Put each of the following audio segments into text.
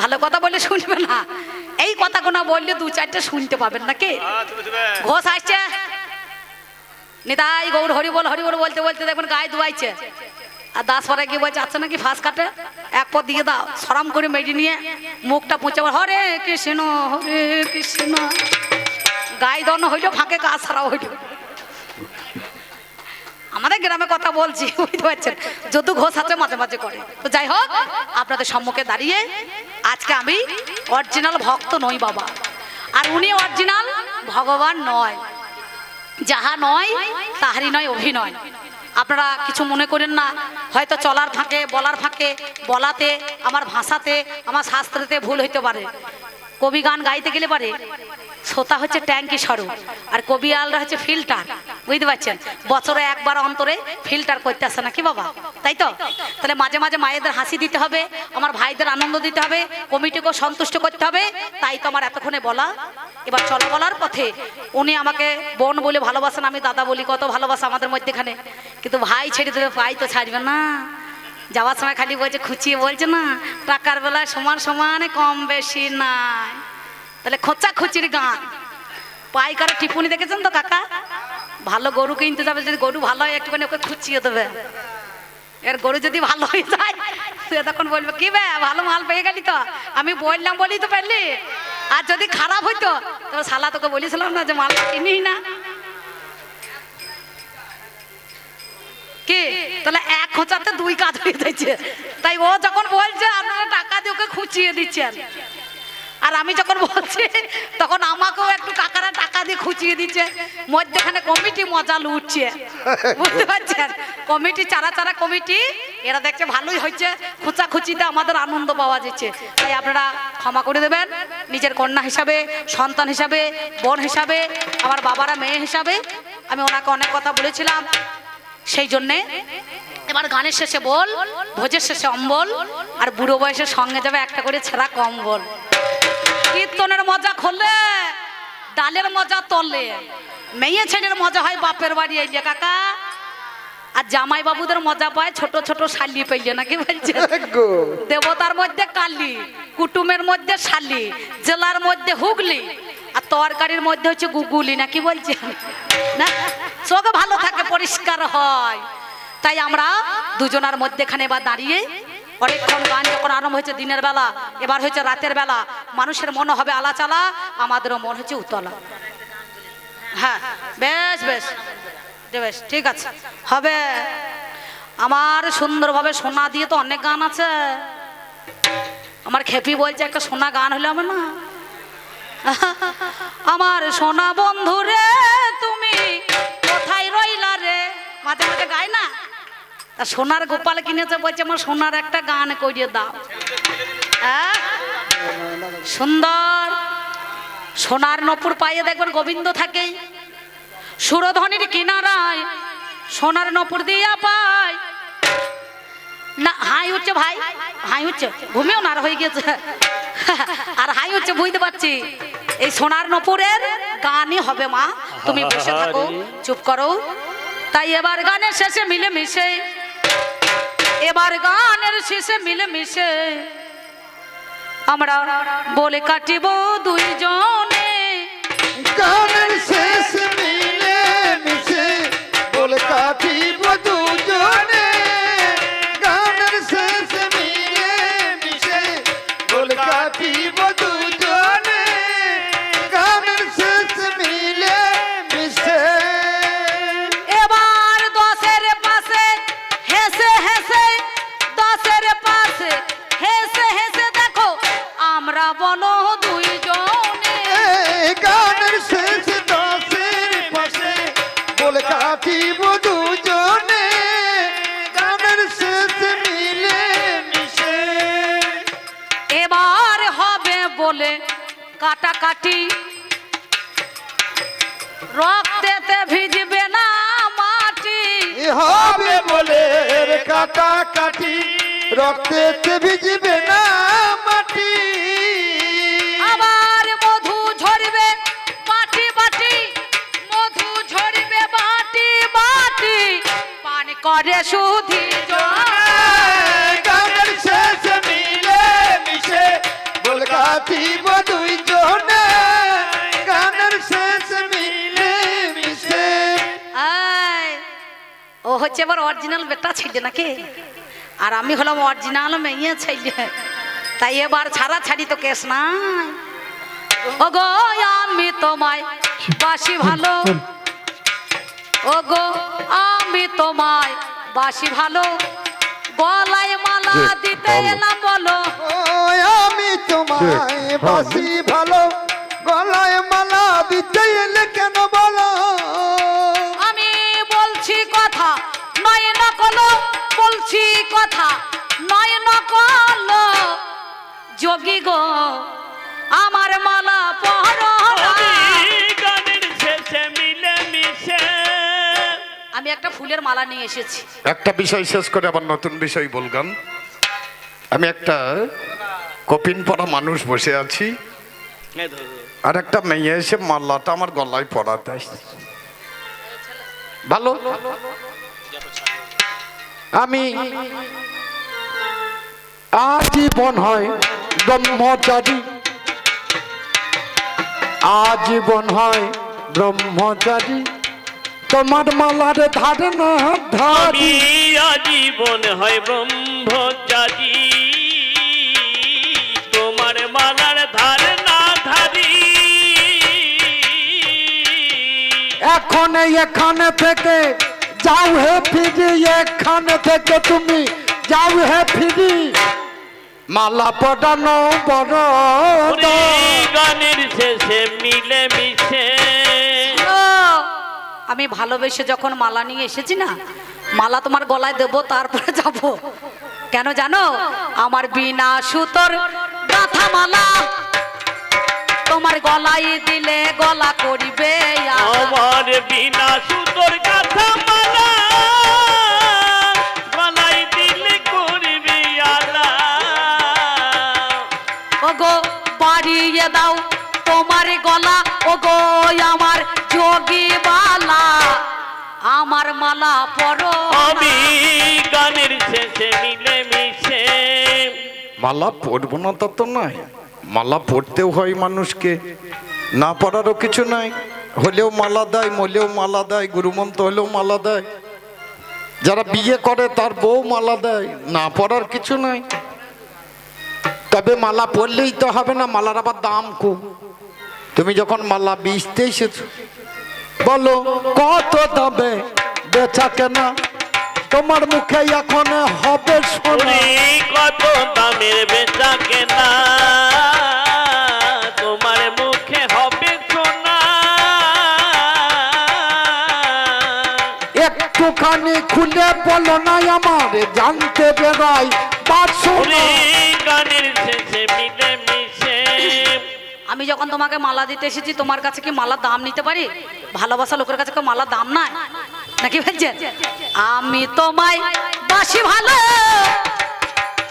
ভালো কথা বললে শুনবে না। এই কথাগুলো বললে দু চারটে শুনতে পাবেন নাকি? ঘোষ আসছে। নিতাই গৌর হরি বল হরি বল বলতে বলতে দেখুন গায়ে ধুয়াইছে আর দাস পরে গিয়ে বলছে আচ্ছা নাকি ফাঁস কাটে? এক পর দিয়ে দাও সরাম করে মেডি নিয়ে। মুখটা পুঁচে বল, হরে কৃষ্ণ হরে কৃষ্ণ। গায়ে দন হইল ফাঁকে কাজ সারা হইল। আমাদের গ্রামে কথা বলছি, বুঝতে পারছেন? যদু ঘোষ আছে মাঝে মাঝে করে। তো যাই হোক, আপনাদের সম্মুখে দাঁড়িয়ে আজকে আমি অরিজিনাল ভক্ত নই বাবা। আর উনি অরিজিনাল ভগবান নয়। যাহা নয়, তাহারই নয়, অভিনয়। আপনারা কিছু মনে করেন না, হয়তো চলার ফাঁকে, বলার ফাঁকে, বলাতে, আমার ভাষাতে, আমার শাস্ত্রেতে ভুল হইতে পারে। কবি গান গাইতে গেলে পারে শ্রোতা হচ্ছে ট্যাঙ্কি স্বরূপ, আর কবি আলরা হচ্ছে ফিল্টার, বুঝতে পারছেন? বছরে একবার অন্তরে ফিল্টার করতে আসে নাকি বাবা? তাই তো? তাহলে মাঝে মাঝে মায়েদের হাসি দিতে হবে, আমার ভাইদের আনন্দ দিতে হবে, কমিটিকেও সন্তুষ্ট করতে হবে, তাই তো আমার এতক্ষণে বলা। এবার চলা বলার পথে, উনি আমাকে বোন বলে ভালোবাসেন, আমি দাদা বলি, কত ভালোবাসা আমাদের মধ্যেখানে। কিন্তু ভাই ছেড়ে দেবে ভাই তো ছাড়বে না। যাওয়ার সময় খালি বলছে, খুচিয়ে বলছে না, টাকার বেলায় সমান সমানে কম বেশি নাই। তাহলে খোঁচা খুচির গান। পাইকারে টিপুনি দেখেছেন তো কাকা? ভালো গরু কিনতে যাবে, যদি গরু ভালো হয় একটুখানি ওকে খুচিয়ে দেবে। এর গরু যদি ভালো হয়ে যায়, সে তখন বলবে, কি বে, ভালো মাল পেয়ে গেলি তো? আমি বললাম বলি তো পারলি আর যদি খারাপ হইতো তো শালা তোকে বলেছিলাম না যে মাল কিনি না। কি? তাহলে এক খোঁচাতে দুই কাজ হয়ে যাচ্ছে তাই ও যখন বলছে, আপনারা টাকা দিয়ে ওকে খুঁচিয়ে দিচ্ছেন। আর আমি যখন বলছি, তখন আমাকেও একটু কাকারা টাকা দিয়ে খুঁচিয়ে দিচ্ছে। মধ্যেখানে কমিটি মজা লুটছে। বুঝতে পারছেন? কমিটি চারা চারা কমিটি, এরা দেখছে ভালোই হচ্ছে। খুচা খুচিতে আমাদের আনন্দ পাওয়া যাচ্ছে। তাই আপনারা ক্ষমা করে দেবেন। নিজের কন্যা হিসাবে, সন্তান হিসাবে, বোন হিসাবে, আমার বাবারা মেয়ে হিসাবে, আমি ওনাকে অনেক কথা বলেছিলাম। সেই জন্যে এবার গানের শেষে বল, ভোজের শেষে অম্বল, আর বুড়ো বয়সের সঙ্গে যাবে একটা করে ছেঁড়া কম্বল। কীর্তনের মজা খোলে ডালের মজা তলে। মেয়ে ছেলের মজা হয় বাপের বাড়ি এলিয়ে কাকা। আর জামাই বাবুদের মজা পায় ছোট ছোট শালি পেলে নাকি বলছে? দেবতার মধ্যে কালি কুটুমের মধ্যে শালি জেলার মধ্যে হুগলি আর তরকারির মধ্যে হচ্ছে গুগুলি নাকি বলছে? না? চোখ ভালো থাকে পরিষ্কার হয়। তাই আমরা দুজনার মধ্যেখানে বা দাঁড়িয়ে অনেকক্ষণ গান যখন আরম্ভ হয়েছে দিনের বেলা, এবার হয়েছে রাতের বেলা, মানুষের মনে হবে আলাচালা, আমাদেরও মন হচ্ছে উতলা। হ্যাঁ বেশ বেশ বেশ ঠিক আছে, হবে। আমার সুন্দরভাবে সোনা দিয়ে তো অনেক গান আছে। আমার খেপি বলছে, একটা সোনা গান হলে আমার না? আমার সোনা বন্ধু রে, তুমি কোথায় রইলা রে? মাঝে মাঝে গায় না? তা সোনার গোপাল কিনেছে বলছে আমার সোনার একটা গান করিয়ে দাও। হ্যাঁ? সুন্দর। সোনার নপুর পায়ে দেখবেন গোবিন্দ থাকে। সুরধ্বনির কিনারায় সোনার নপুর দিয়া পায়। না হাই হচ্ছে ভাই হাই হচ্ছে ঘুমিও না হয়ে গেছে। আর হাই হচ্ছে বুঝতে পারছি এই সোনার নপুরের গানই হবে মা। তুমি বসে থাকো চুপ করো। তাই এবার গানের শেষে মিলে মিশে এবার গানের শেষে মিলে মিশে আমরা বলে কাটিব দুইজনে। গানের শেষ কাটাকাটি রক্তেতে ভিজবে না মাটি। এ হবে বলে রে কাটা কাটি রক্তেতে ভিজবে না মাটি। আবার মধু ঝরবে বাটি বাটি মধু ঝরবে বাটি বাটি পান করে সুধি জল। গানের শেষ মিলে মিশে দুইজনে হচ্ছে এবার অরিজিনাল বেটা ছেলে নাকি? আর আমি হলাম অরিজিনাল মেয়ে ছেলে। তাই এবার ছাড়া ছাড়ি তো কেস নাই। ও গো আমি তোমায় বাসি ভালো। ও গো আমি তোমায় বাসি ভালো। গলায় মালা দিতে। এলাম বলো। ও আমি তোমায় বাসি ভালো। যোগী গো? আমার মালা পহর আমি একটা ফুলের মালা নিয়ে এসেছি। একটা বিষয় শেষ করে আবার নতুন বিষয় বলগান আমি একটা কপিন পরা মানুষ বসে আছি। আর একটা মেয়ে এসে মাল্লাটা আমার গলায় পরা দেয় ভালো? আমি আজীবন হয় ব্রহ্মচারী। আজীবন হয় ব্রহ্মচারী। তোমার মালার ধারে না ধারি। আজীবন হয় ব্রহ্মচারী। তোমার মালার ধার না ধারি। এখন এখানে থেকে যাও হে ফিরি এখানে থেকে তুমি যাও হে ফিরি। মালা বড় ওরে গানের শেষে মিলে মিশে আমি ভালোবেসে যখন মালা নিয়ে এসেছি না মালা তোমার গলায় দেবো তারপরে যাব। কেন জানো? আমার বিনা সুতোর গাথা মালা তোমার গলায় দিলে গলা করিবে আমার বিনা সুতোর কথা মালা বাড়িয়ে দাও। তোমার গলা ওগো আমার যোগী বালা। আমার মালা পরো আমি গানের শেষে মিলে মিশে। মালা পরবো না তা তো নয়। মালা পড়তেও হয় মানুষকে। না পড়ারও কিছু নাই। হলেও মালা দেয় মলেও মালা দেয় গুরুমন্ত হলেও মালা দেয়। যারা বিয়ে করে তার বউ মালা দেয়। না পড়ার কিছু নাই। তবে মালা পরলেই তো হবে না মালার আবার দাম খুব তুমি যখন মালা বেচতে এসেছ বলো কত দামে বেচা কেনা? তোমার মুখে এখন হবে শোনা কত দামের বেচা কেনা? তোমার মুখে হবে সোনা। একটুখানি খুলে বলো না আমার জানতে বেড়াই পারছ ওরে না গানের শেষে মিলে আমি যখন তোমাকে মালা দিতে এসেছি তোমার কাছে কি মালা দাম নিতে পারি? ভালোবাসা লোকের কাছে মালা দাম নাই? নাকি ভাবছেন আমি তোমায় বাসি ভালো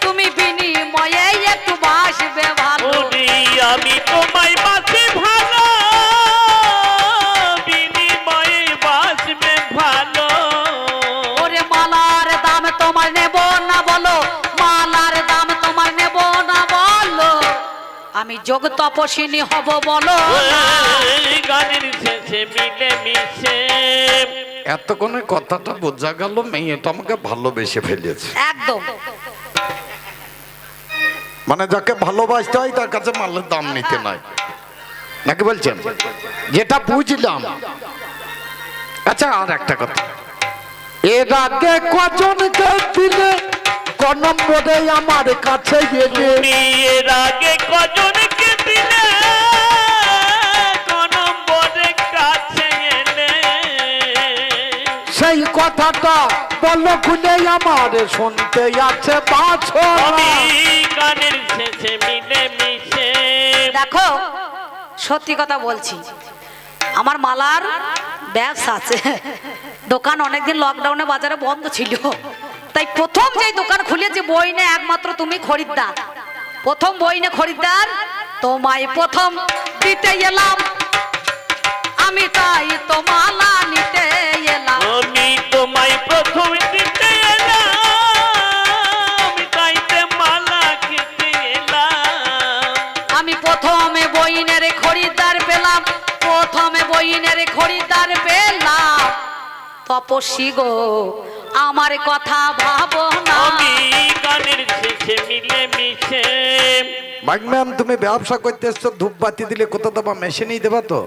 তুমি বিনিময়ে একটু বাসবে ভালো। আমি তোমায় আমি যোগ তপস্বিনী হব বলো গানের শেষে মিলে মিশে। এতক্ষণে কথাটা বোঝা গেল মেয়েটা আমাকে ভালোবেসে ফেলেছে। একদম। মানে যাকে ভালোবাসতে হয় তার কাছে মালের দাম নিতে নাই। নাকি বলছেন? যেটা বুঝলাম। আচ্ছা আর একটা কথা। এর আগে কজনকে দিলে নম্বরে আমার কাছে গেলে বিয়ের আগে কজনকে দিলে নম্বরে কাছে এলে। সেই কথাটা বলো খুলে আমার শুনতে আছে বাছর আমি গানের শেষে মিলে মিশে। দেখো সত্যি কথা বলছি। আমার মালার ব্যবসা আছে। দোকান অনেকদিন লকডাউনে বাজারে বন্ধ ছিল। তাই প্রথম যে দোকান খুলেছে বই না একমাত্র তুমি খরিদ্দার। প্রথম বই না খরিদ্দার তোমায় প্রথম দিতে এলাম। আমি তাই তোমালা নিতে এলাম। আমি তোমায় প্রথম দিতে এলাম। আমি তাইতে মালা খেতে খরিদ্দার পেলাম প্রথমে বইনে রে খরিদ্দার পেলাম। তপস্বী গো আমার কথা ভাবো না। আমি গানের শেষে মিলে মিশে মাইক ম্যাম তুমি ব্যবসা করতে এসছো ধূপ বাতি দিলে কোথা দেবা? মেশিনেই দেবা তো।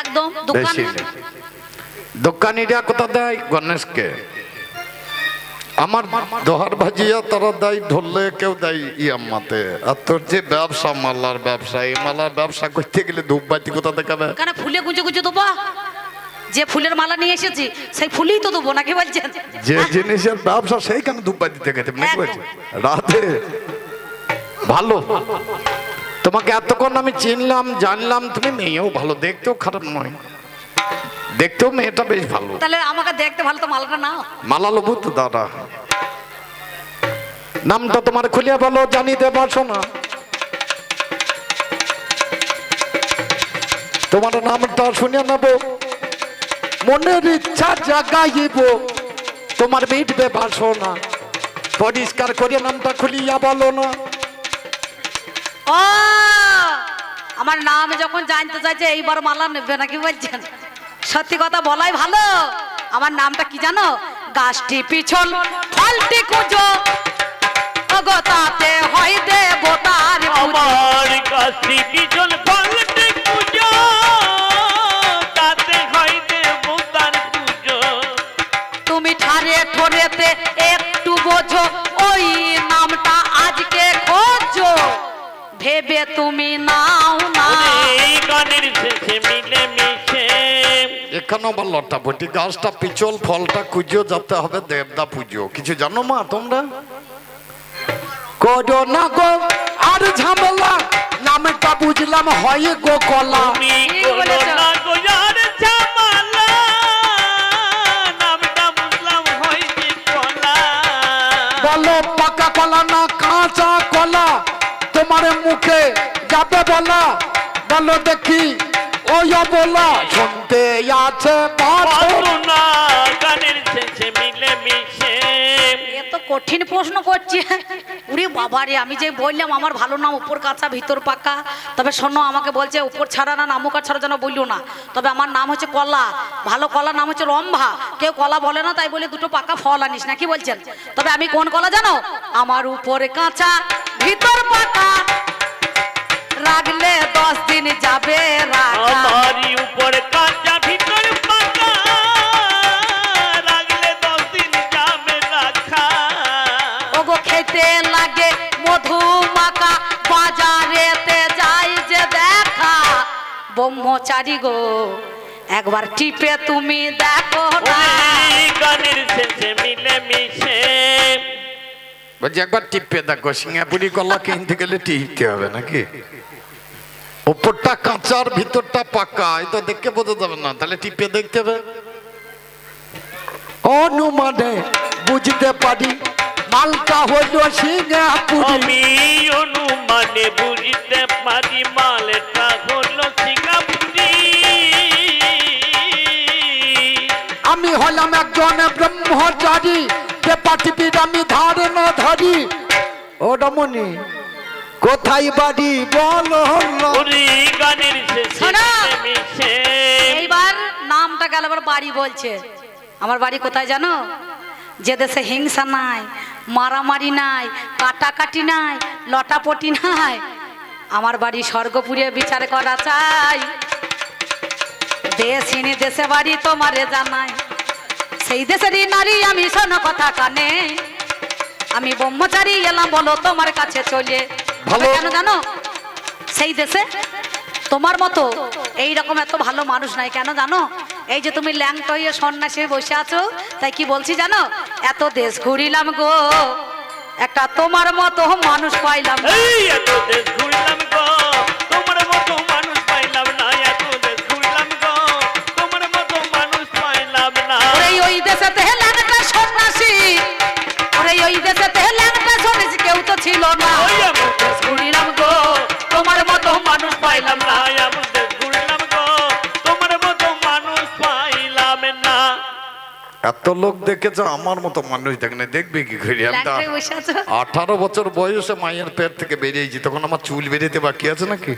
একদম দোকান দোকানিরা কোথা দেয়? গণেশকে। আমার দোহার ভাজিয়া তারা দেয় ধরলে কেউ দেয় ইয়াম্মাতে আর তোর যে ব্যবসা মালার ব্যবসা এই মালার ব্যবসা করতে গেলে ধূপবাতি কোথা দেখাবে? কেন ফুলে গুঁজে গুঁজে দেবো। যে ফুলের মালা নিয়ে এসেছি সেই ফুলই তো দেবো নাকি বলছেন? যে জিনিসের ব্যবসা সেইখানে দেখাতে নাকি বলছে রাতে। ভালো। তোমাকে এতক্ষণ আমি চিনলাম জানলাম তুমি মেয়েও ভালো দেখতেও খারাপ নয়। দেখতেও মেয়েটা বেশ ভালো। তাহলে আমাকে দেখতে ভালো তো মালাটা না মালা লবু তো দাদা। নামটা তোমার খুলিয়া বলো জানিতে পারছ না তোমার নামটা শুনিয়া নেব। মনের ইচ্ছা জাগাইব। তোমার মিটবে বাসনা। পরিষ্কার করে নামটা খুলিয়া বলো না। ও আমার নাম যখন জানতে চাইছে এইবার মালা নেবে নাকি বলছেন? সত্যি কথা বলাই ভালো। আমার নামটা কি জানো? গাছটি পিছল ফলটি কুজো। ওগো তাতে হয় দেবতার। আমার কাছে বিজল ফলতে তুমি নাও না। এই গানের শেষে মিলে মিশে। এখানেও বল লটা বটি গাছটা পিছল ফলটা খুঁজো যেতে হবে দেবদা পুজো। কিছু জানো মা তোমরা? করো না গো আর ঝামেলা। নামটা বুঝলাম হয় গো কলা। তুমি তোমার মুখে যাবে বলা বলো দেখি ওই বলা শুনতে আছে পাঠক। গানের শেষে মিলে মিশে। এ কঠিন প্রশ্ন করছে। উরে বাবারে আমি যে বললাম আমার ভালো নাম উপর কাঁচা ভিতর পাকা। তবে শোনো আমাকে বলছে উপর ছাড়া না নামুকার ছাড়া যেন বলল না। তবে আমার নাম হচ্ছে কলা। ভালো কলা নাম হচ্ছে রম্ভা কেউ কলা বলে না তাই বলে দুটো পাকা ফল আনিস না কি বলছেন? তবে আমি কোন কলা জানো? আমার উপরে কাঁচা ভিতর পাকা রাখলে দশ দিন যাবে আমারই উপর কাঁচা ভিতর পাকা রাখলে দশ দিন যাবে রাখা। ওগো খেতে লাগে মধু মাকা বাজারেতে যাই যে দেখা। ব্রহ্মচারী গো একবার টিপে তুমি দেখো গানের শেষে মিলে মিশে বলছি একবার টিপে দেখো সিঙ্গাপুরি কলা কিনতে গেলে টিপতে হবে নাকি? উপরটা কাঁচার ভিতরটা পাকা তো দেখে বোঝা যাবে না তাহলে টিপে দেখতে হবে। অনুমানে বুঝতে পারি মালটা হইল সিঙ্গাপুরি। আমি অনুমানে বুঝতে পারি মালটা হলো সিঙ্গাপুরি। আমি হলাম একজন ব্রহ্মচারী। পেপা টিপির আমি ধারে না ধরি। ও রমণী কোথায় বাড়ি? বল গানের শোনো। এইবার নামটা গেল আবার বাড়ি বলছে। আমার বাড়ি কোথায় জানো? যে দেশে হিংসা নাই মারামারি নাই কাটাকাটি নাই লটাপটি নাই আমার বাড়ি স্বর্গপুরে বিচার করা চাই। দেশিনী দেশে বাড়ি তোমারে জানাই। সেই দেশেরই নারী আমি শোনো কথা কানে। আমি ব্রহ্মচারী এলাম বলো তোমার কাছে চলে। ভালো। কেন জানো? সেই দেশে তোমার মতো এই রকম এত ভালো মানুষ নাই কেন জানো? এই যে তুমি ল্যাংট হয়ে সন্ন্যাসী বসে আছো তাই কি বলছি জানো? এত দেশ ঘুরিলাম গো। একটা তোমার মতো মানুষ পাইলাম। এই এত দেশ ঘুরলাম গো। লোক দেখেছে? আমার মতো মানুষ দেখে না দেখবে কি ঘুরে আমি তো। আঠারো বছর বয়সে মায়ের পেট থেকে বেরিয়েছি তখন আমার চুল বেরিয়েতে বাকি আছে নাকি?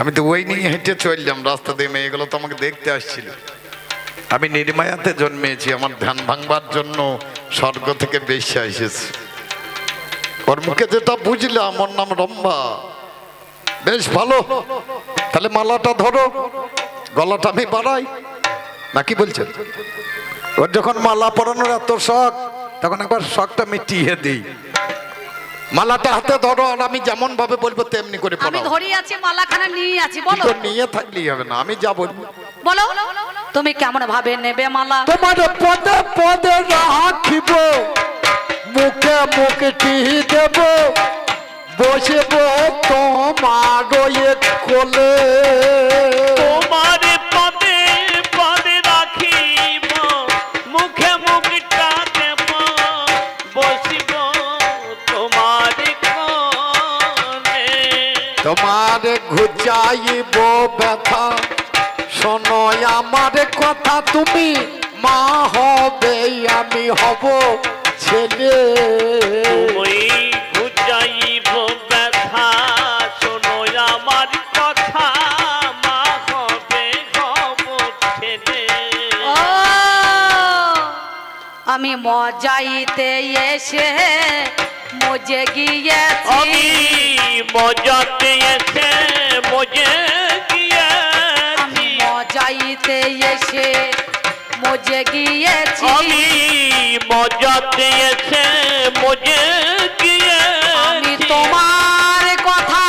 আমি তো ওই নিয়ে হেঁটে চললাম রাস্তা দিয়ে মেয়েগুলো তো আমাকে দেখতে আসছিল। আমি নির্মায়াতে জন্মেছি আমার ধ্যান ভাঙবার জন্য স্বর্গ থেকে বেশি এসেছে। ওর মুখে যেটা বুঝলাম ওর নাম রম্বা বেশ ভালো তাহলে মালাটা ধরো গলাটা আমি বাড়াই। নাকি বলছেন? ওর যখন মালা পরানোর এত শখ তখন একবার শখটা মিটিয়ে দিই। মালাটা হাতে ধরো আর আমি যেমন ভাবে বলব তেমনি করে আমি ধরি আছি মালাখানা নিয়ে আছি বলো। তো নিয়ে থাকলেই হবে না আমি যা বলব। বলো তুমি কেমন ভাবে নেবে মালা? তোমার পদে পদে রাখিব মুখে মুখটি দেব বসিব তোমার কোলে। তোমার ঘুচাইব ব্যথা। শোনো আমার কথা তুমি মা হবে আমি হব ছেলে। বুঝাইব ব্যথা। শোনো আমার কথা মা হবে হব ছেলে। আমি মজাইতে এসে মজে গিয়েছি। আমি মজাতে এসে গিয়েছি এসে মজে গিয়েছি। আমি মজাতে এসে মজে গিয়েছি। আমি তোমার কথা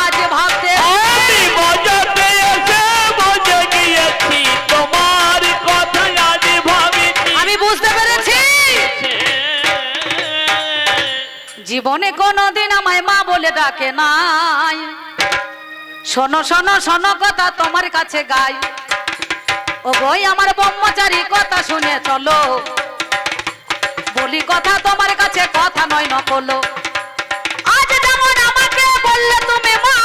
আজ ভাবতে আমি মজাতে এসে মজে গিয়েছি। তোমার কথা আজ ভাবিছি। আমি বুঝতে পেরেছি। জীবনে কোনোদিন আমায় মা বলে ডাকে নাই। শোনো শোনো শোনো কথা তোমার কাছে গাই। ও বই আমার ব্রহ্মচারী কথা শুনে চলো। বলি কথা তোমার কাছে, কথা নয়, নকলো। আজ যেমন আমাকে বললে তুমি মা,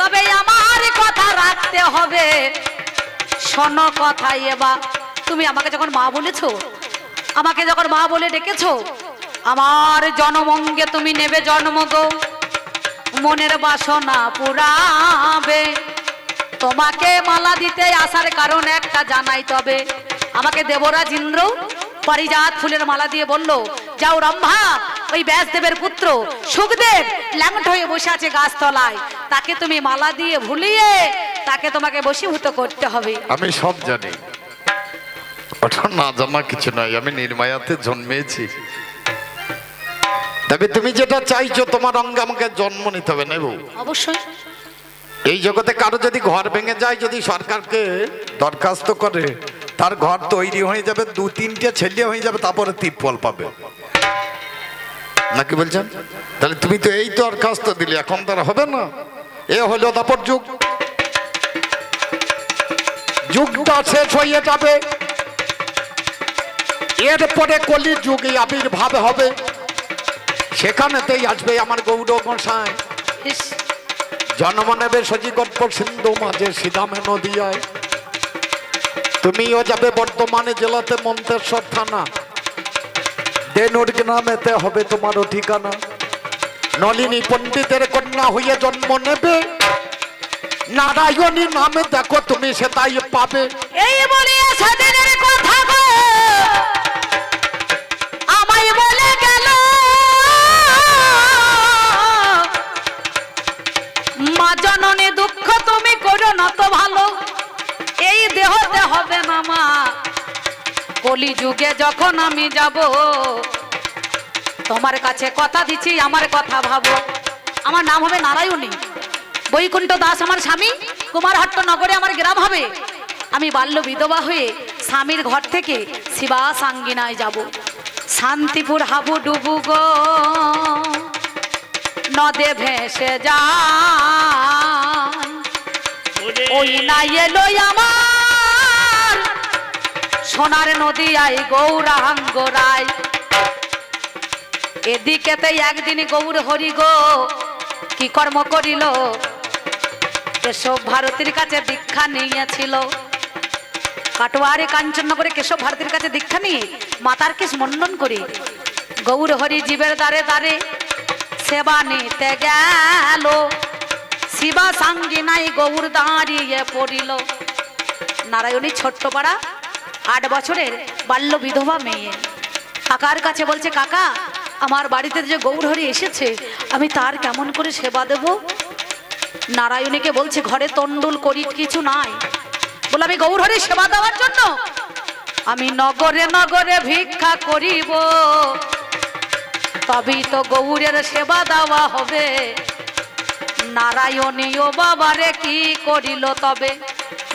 তবে আমার কথা রাখতে হবে। শোনো কথা এবার, তুমি আমাকে যখন মা বলেছ, আমাকে যখন মা বলে ডেকেছো, আমার জনমঙ্গে তুমি নেবে জন্ম মনের বাসনা পুরাবে। তোমাকে মালা দিতে আসার কারণ একটা জানাই তবে। আমাকে দেবরাজ ইন্দ্র পারিজাত ফুলের মালা দিয়ে বলল, যাও রম্ভা, ওই ব্যাসদেবের পুত্র সুখদেব ল্যাংট হয়ে বসে আছে গাছতলায়। তাকে তুমি মালা দিয়ে ভুলিয়ে তাকে তোমাকে বশীভূত করতে হবে। আমি সব জানি। ওটা না জানা কিছু নয়, আমি নির্মায়াতে জন্মেছি। তবে তুমি যেটা চাইছো তোমার অঙ্গে আমাকে জন্ম নিতে হবে নেব। অবশ্যই। এই জগতে কারও যদি ঘর ভেঙে যায় যদি সরকারকে দরখাস্ত করে তার ঘর তৈরি হয়ে যাবে দু তিনটে ছেলে হয়ে যাবে তারপরে তিপ্পল পাবে। নাকি বলছেন? তাহলে তুমি তো এই দরখাস্ত দিলে এখন তার হবে না। এ হলো দাপর যুগ। যুগটা শেষ হয়ে যাবে। এরপরে কলি যুগে আবির্ভাব হবে। সেখানেতেই আসবে আমার মশাই। ইস, জন্ম নেবে সজিগল্প সিন্ধু মাঝে সিদামে নদিয়ায়। তুমিও যাবে বর্তমানে জেলাতে মন্তেশ্বর থানা। দেনুর গ্রামেতে হবে তোমারও ঠিকানা। নলিনী পণ্ডিতের কন্যা হয়ে জন্ম নেবে। নারায়ণী নামে দেখো তুমি সেটাই পাবে। এই বলিয়া তুমি না তো ভালো। এই দেহতে হবে না মা। কলি যুগে যখন আমি যাব, তোমার কাছে কথা দিচ্ছি আমার কথা ভাবো। আমার নাম হবে নারায়ণী। বৈকুণ্ঠ দাস আমার স্বামী, কুমারহট্ট নগরে আমার গ্রাম হবে। আমি বাল্য বিধবা হয়ে স্বামীর ঘর থেকে শিবা সাঙ্গিনায় যাব। শান্তিপুর হাবু ডুবু গো। নদে ভেসে যায় ওই না এলো আমার। সোনার নদী আই, গৌরাঙ্গ রায়। এদিকেতে একদিন গৌর হরি গো, কি কর্ম করিল? কেশব ভারতীর কাছে দীক্ষা নিয়েছিল। কাটোয়ারে কাঞ্চননগরে কেশব ভারতীর কাছে দীক্ষা নিয়ে মাতার কেশ মন্ডন করি। গৌর হরি জীবের দ্বারে দ্বারে সেবা নিতে গেল। শিবা সাঙ্গি নাই গৌর দাঁড়িয়ে পড়িল। নারায়ণী ছোট্ট পাড়া আট বছরের বাল্য বিধবা মেয়ে। কাকার কাছে বলছে, কাকা, আমার বাড়িতে যে গৌরহরি এসেছে, আমি তার কেমন করে সেবা দেব? নারায়ণীকে বলছে, ঘরে তন্ডুল করি কিছু নাই। বলে, আমি গৌরহরি সেবা দেওয়ার জন্য, আমি নগরে নগরে ভিক্ষা করিব। তবেই তো গৌরের সেবা দেওয়া হবে। নারায়ণীয় বাবারে কি করিল তবে?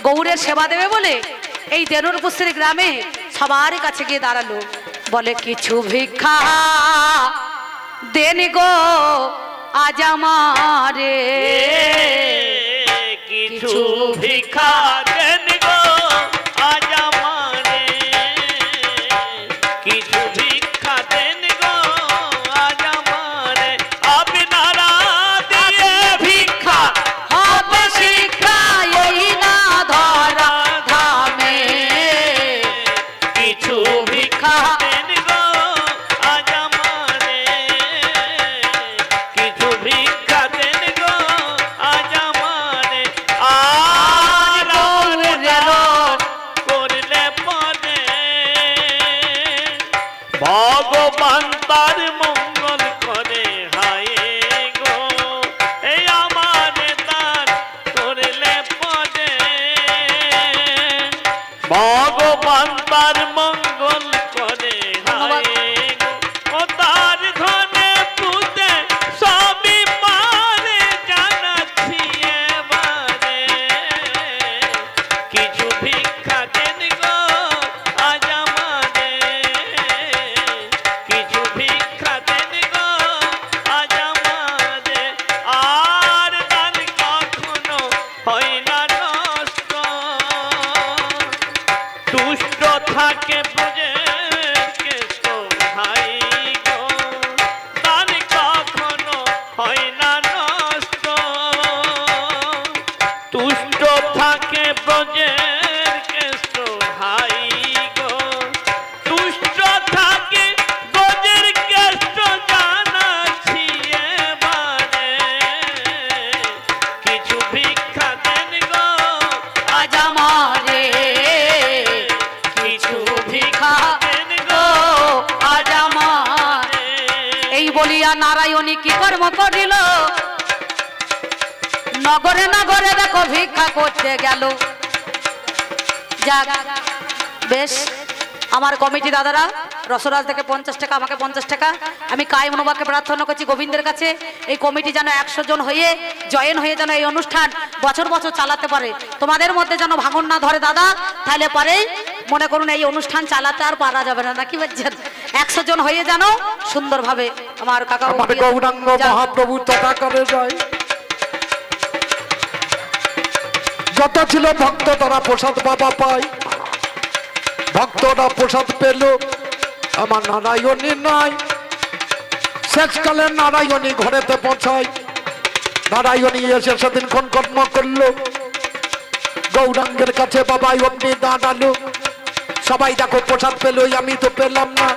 গৌরের সেবা দেবে বলে এই দেনুর পুস্তির গ্রামে সবার কাছে গিয়ে দাঁড়াল। বলে, কিছু ভিক্ষা দেন গো, আজ আমারে। কিছু ভিক্ষা দেন বলিয়া নারায়ণী কি কর্ম করিল? নগরে নগরে দেখো ভিক্ষা করতে গেল। যাক, বেশ, আমার কমিটি দাদারা রসরাজ থেকে পঞ্চাশ টাকা আমাকে পঞ্চাশ টাকা। আমি কায় মনোবাকে প্রার্থনা করছি গোবিন্দের কাছে। এই কমিটি যেন একশো জন হয়ে জয়েন হয়ে যেন এই অনুষ্ঠান বছর বছর চালাতে পারে। তোমাদের মধ্যে যেন ভাঙন না ধরে দাদা তাহলে পরেই মনে করুন এই অনুষ্ঠান চালাতে আর পারা যাবে না। নাকি বলছেন? একশো জন হয়ে যেন সুন্দরভাবে আমার কাকা গৌরাঙ্গ মহাপ্রভু যায়। যত ছিল ভক্ত তারা প্রসাদ বাবা পায়। ভক্তরা প্রসাদ পেল। আমার নারায়ণী নাই। শেষকালে নারায়ণী ঘরেতে পৌঁছায় নারায়ণী এসে সেদিন কোন কর্ম করল। গৌরাঙ্গের কাছে বাবাই অমনি দাঁড়াল। সবাই দেখো প্রসাদ পেল আমি তো পেলাম না।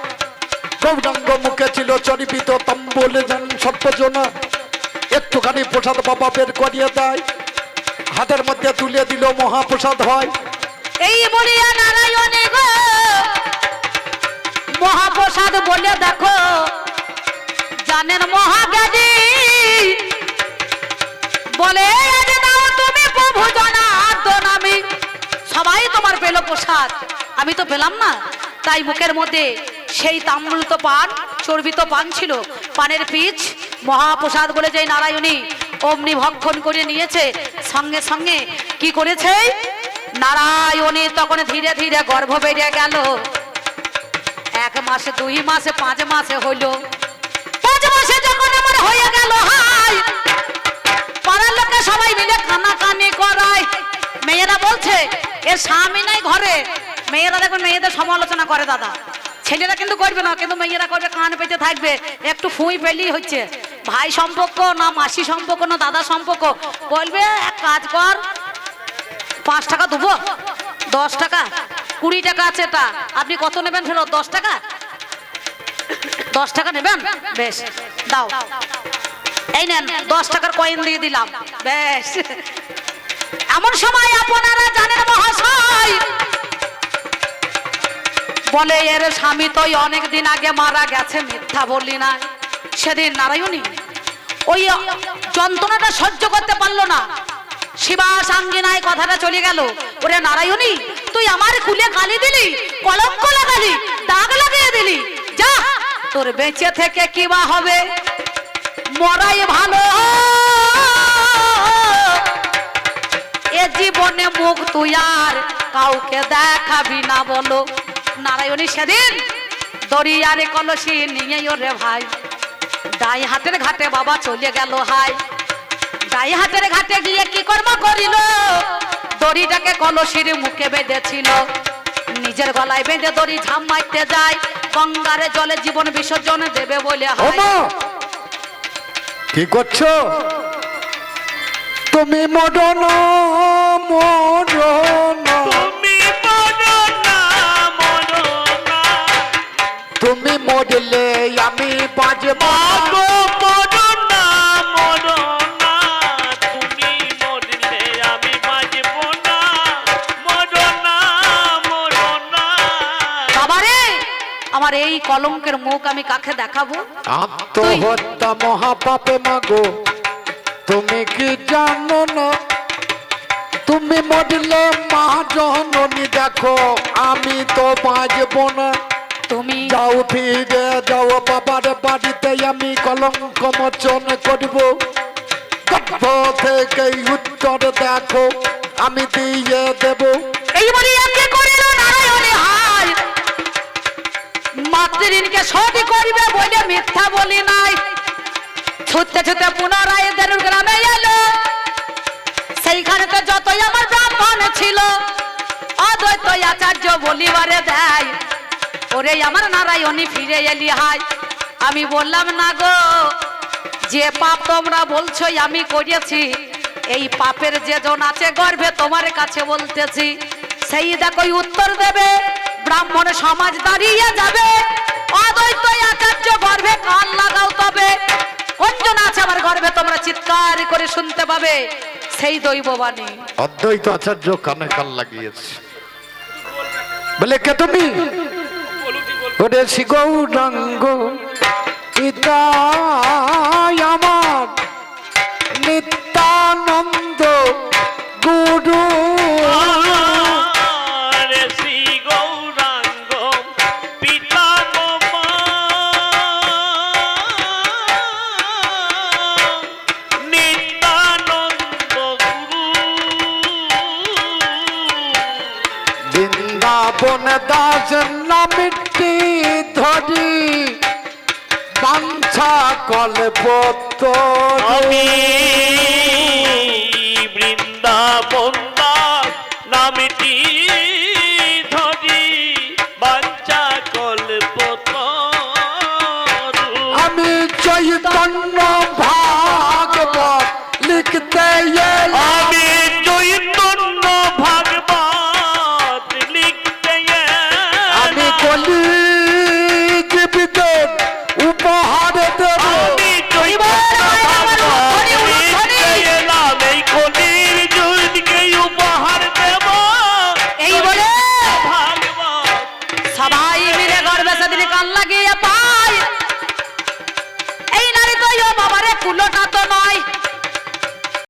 গৌরাঙ্গ মুখে ছিল চরিপিত তম্বলে, যান সর্বজনা একটুখানি প্রসাদ বাবা বের করিয়ে দেয়। হাতের মধ্যে তুলে দিল মহাপ্রসাদ হয়। এই বলিয়া নারায়ণী গো! মহাপ্রসাদ বলে দেখো, জানেন মহাজ্ঞানী বলে তুমি প্রভু জনার্দন, আমি সবাই তোমার পেল প্রসাদ। আমি তো পেলাম না। তাই মুখের মধ্যে সেই তাম্রুত পান, চর্বিত পান ছিল। পানের পিচ, মহাপ্রসাদ বলে যে নারায়ণী অমনি ভক্ষণ করে নিয়েছে। সঙ্গে সঙ্গে কি করেছে? নারায়ণী তখন ধীরে ধীরে গর্ভ বেড়ে গেল। মাসে, দুই মাসে, পাঁচ মাসে হইল। পাঁচ মাসে যখন আমার হয়ে গেল, হাই! পাড়ার লোকে সবাই মিলে কানাকানি করায়। মেয়েরা বলছে, এর স্বামী নাই ঘরে। মেয়েরা দেখবেন মেয়েদের সমালোচনা করে দাদা। ছেলেরা কিন্তু করবে না, কিন্তু মেয়েরা করবে, কান পেতে থাকবে। একটু ফুঁই পেলেই হচ্ছে। ভাই সম্পর্ক, না মাসি সম্পর্ক, না দাদা সম্পর্ক। বলবে, এক কাজ কর, পাঁচ টাকা দেবো, দশ টাকা কুড়ি টাকা আছে এটা আপনি কত নেবেন ফেরত দশ টাকা? দশ টাকা নেবেন? বেশ, দাও। এই নেন, দশ টাকার কয়েন দিয়ে দিলাম। বেশ। এমন সময় আপনারা জানেন মহাশয়, বলে, এর স্বামী তো অনেক দিন আগে মারা গেছে, মিথ্যা বললি না। সেদিন নারায়ণী ওই যন্ত্রণাটা সহ্য করতে পারল না। শিবা সাঙ্গিনায় কথাটা চলে গেল। ওরে নারায়ণী, তুই আমার কুলে গালি দিলি, কলঙ্ক লাগালি, দাগ লাগিয়ে দিলি। যা, তোর বেঁচে থেকে কি বা হবে? মরাই ভালো। এ জীবনে মুখ তুই আর কাউকে দেখাবি না বলো। নারায়ণী, সেদিন দরিয়ারে কলসি নিয়ে ওরে ভাই ডাই হাতের ঘাটে বাবা চলে গেল, হাই। ডাই হাতের ঘাটে গিয়ে কি কর্ম করিল? দড়িটাকে কলসির মুখে বেঁধেছিল। নিজের গলায় বেঁধে দড়ি ঝাম মারতে যায়। গঙ্গারে জলে জীবন বিসর্জন দেবে বলে কি করছ? তুমি মরণ মরণ। তুমি মরো না তুমি মরলে আমি বাজব আমার এই কলঙ্কের মুখ আমি কাকে দেখাবো? আত্মহত্যা মহাপাপে মাগো। তুমি কি জানো না? তুমি মরলে মা জননী দেখো। আমি তো বাজব না। তুমি যাও ফিরে যাও বাবার বাড়িতে আমি কলঙ্ক মোচন করব। গর্ভ থেকে উত্তর দেখো আমি দিয়ে দেব। এইবারে একে করিল মাতৃঋণকে শোধ করিবে বলে মিথ্যা বলি নাই। ছুটতে ছুটতে পুনরায় দেরুর গ্রামে এলো। সেইখানে তো যতই আমার ব্রাহ্মণ ছিল অদ্বৈত আচার্য বলিবারে দেয়। ওরে আমার নারায়ণী ফিরে এলি হাই। আমি বললাম, না গো, যে পাপ তোমরা বলছো আমি করেছি এই পাপের যে জন আছে গর্ভে তোমার কাছে বলতেছি, সেই দেখো উত্তর দেবে। ব্রাহ্মণ সমাজ দাঁড়িয়ে যাবে। অদ্বৈত আচার্য গর্ভে কান লাগাও তবে। কোনজন আছে আমার গর্ভে, তোমরা চিৎকার করে শুনতে পাবে সেই দৈববাণী। অদ্বৈত আচার্য কানে কান লাগিয়েছে। বলে, কে তুমি? ওরে শিগৌরাঙ্গ ইতাই আমার নিত্যানন্দ গুরু আজ নামিটি ধরি বাঞ্ছা কল্পত আমি বৃন্দাবন